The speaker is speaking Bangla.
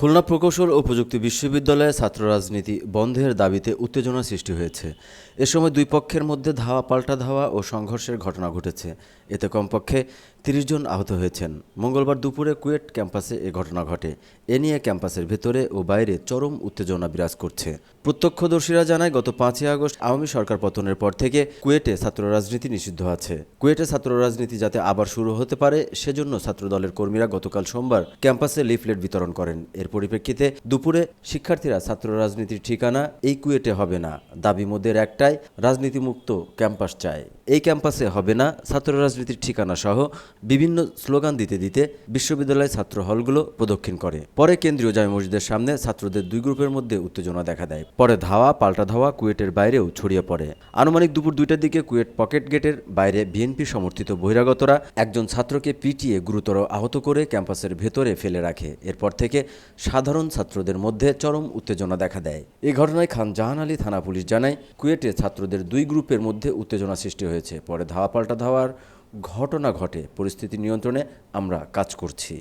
খুলনা প্রকৌশল ও প্রযুক্তি বিশ্ববিদ্যালয়ে ছাত্র রাজনীতি বন্ধের দাবিতে উত্তেজনা সৃষ্টি হয়েছে। এ সময় দুই পক্ষের মধ্যে ধাওয়া, পাল্টা ধাওয়া ও সংঘর্ষের ঘটনা ঘটেছে। এতে কমপক্ষে তিরিশ জন আহত হয়েছেন। মঙ্গলবার দুপুরে কুয়েট ক্যাম্পাসে এ ঘটনা ঘটে। এ নিয়ে ক্যাম্পাসের ভেতরে ও বাইরে চরম উত্তেজনা বিরাজ করছে। প্রত্যক্ষদর্শীরা জানায়, গত পাঁচই আগস্ট আওয়ামী সরকার পতনের পর থেকে কুয়েটে ছাত্র রাজনীতি নিষিদ্ধ আছে। কুয়েটে ছাত্র রাজনীতি যাতে আবার শুরু হতে পারে, সেজন্য ছাত্রদলের কর্মীরা গতকাল সোমবার ক্যাম্পাসে লিফলেট বিতরণ করেন। এর পরিপ্রেক্ষিতে দুপুরে শিক্ষার্থীরা ছাত্র রাজনীতির ঠিকানা এই কুয়েটে হবে না। দাবি মোদের একটাই, রাজনীতিমুক্ত ক্যাম্পাস চায় এই ক্যাম্পাসে হবে না ছাত্র রাজনীতির ঠিকানা সহ বিভিন্ন স্লোগান দিতে দিতে বিশ্ববিদ্যালয় ছাত্র হলগুলো প্রদক্ষিণ করে। পরে কেন্দ্রীয় জামে মসজিদের সামনে ছাত্রদের দুই গ্রুপের মধ্যে উত্তেজনা দেখা দেয়। পরে ধাওয়া, পাল্টা ধাওয়া, কুয়েটের বাইরেও ছড়িয়ে পড়ে। আনুমানিক দুপুর দুইটার দিকে কুয়েট পকেট গেটের বাইরে বিএনপি সমর্থিত বহিরাগতরা একজন ছাত্রকে পিটিয়ে গুরুতর আহত করে ক্যাম্পাসের ভেতরে ফেলে রাখে। এরপর থেকে সাধারণ ছাত্রদের মধ্যে চরম উত্তেজনা দেখা দেয়। এই ঘটনায় খান জাহান আলী থানা পুলিশ জানায়, কুয়েটে ছাত্রদের দুই গ্রুপের মধ্যে উত্তেজনা সৃষ্টি হয়েছে পরে ধাওয়া পাল্টা ধাওয়ার ঘটনা ঘটে। পরিস্থিতি নিয়ন্ত্রণে আমরা কাজ করছি।